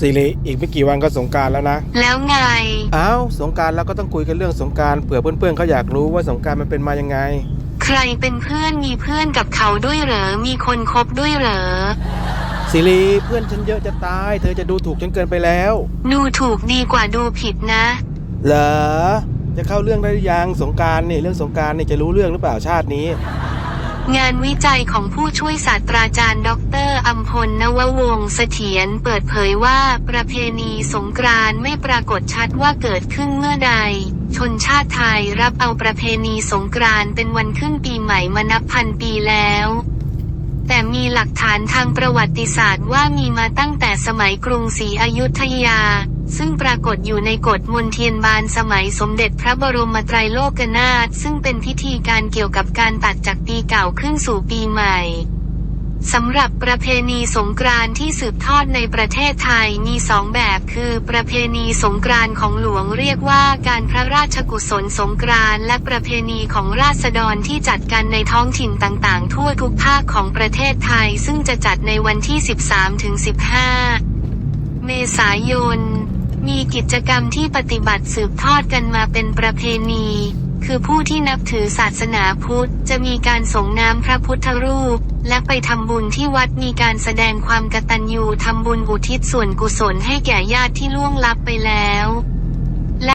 สิริอีกไม่กี่วันก็สงกรารแล้วนะ แล้วไง อ้าวสงกรารแล้วก็ต้องคุยกันเรื่องสงกรารเผื่อเพื่อนๆเขาอยากรู้ว่าสงกรารมันเป็นมายังไง ใครเป็นเพื่อนมีเพื่อนกับเขาด้วยเหรอ มีคนคบด้วยเหรอสิริเพื่อนฉันเยอะจะตาย เธอจะดูถูกฉันเกินไปแล้ว ดูถูกดีกว่าดูผิดนะ เหรอ จะเข้าเรื่องได้หรือยังสงกรารนี่เรื่องสงกรารนี่จะรู้เรื่องหรือเปล่าชาตินี้ งานวิจัยของผู้ช่วยศาสตราจารย์ดอกเตอรอัมพลนววงศ์เสถียรเปิดเผยว่าประเพณีสงกรานต์ไม่ปรากฏชัดว่าเกิดขึ้นเมื่อใด ชนชาติไทยรับเอาประเพณีสงกรานต์เป็นวันขึ้นปีใหม่มานับพันปีแล้ว แต่มีหลักฐานทางประวัติศาสตร์ว่ามีมาตั้งแต่สมัยกรุงศรีอยุธยา ซึ่งปรากฏอยู่ในกฎมนเทียนบานสมัยสมเด็จพระบรมไตรโลกนาถซึ่งเป็นพิธีการเกี่ยวกับการตัดจากปีเก่าขึ้นสู่ปีใหม่ สำหรับประเพณีสงกรานต์ที่สืบทอดในประเทศไทยมีสองแบบ คือประเพณีสงกรานต์ของหลวงเรียกว่าการพระราชกุศลสงกรานต์และประเพณีของราษฎรที่จัดกันในท้องถิ่นต่างๆ ทั่วทุกภาคของประเทศไทยซึ่งจะจัดในวันที่ 13-15 เมษายน กิจกรรมที่ปฏิบัติสืบทอดกันมาเป็นประเพณี คือผู้ที่นับถือศาสนาพุทธ จะมีการส่งน้ำพระพุทธรูป และไปทำบุญที่วัดมีการแสดงความกตัญญูทำบุญอุทิศส่วนกุศลให้แก่ญาติที่ล่วงลับไปแล้ว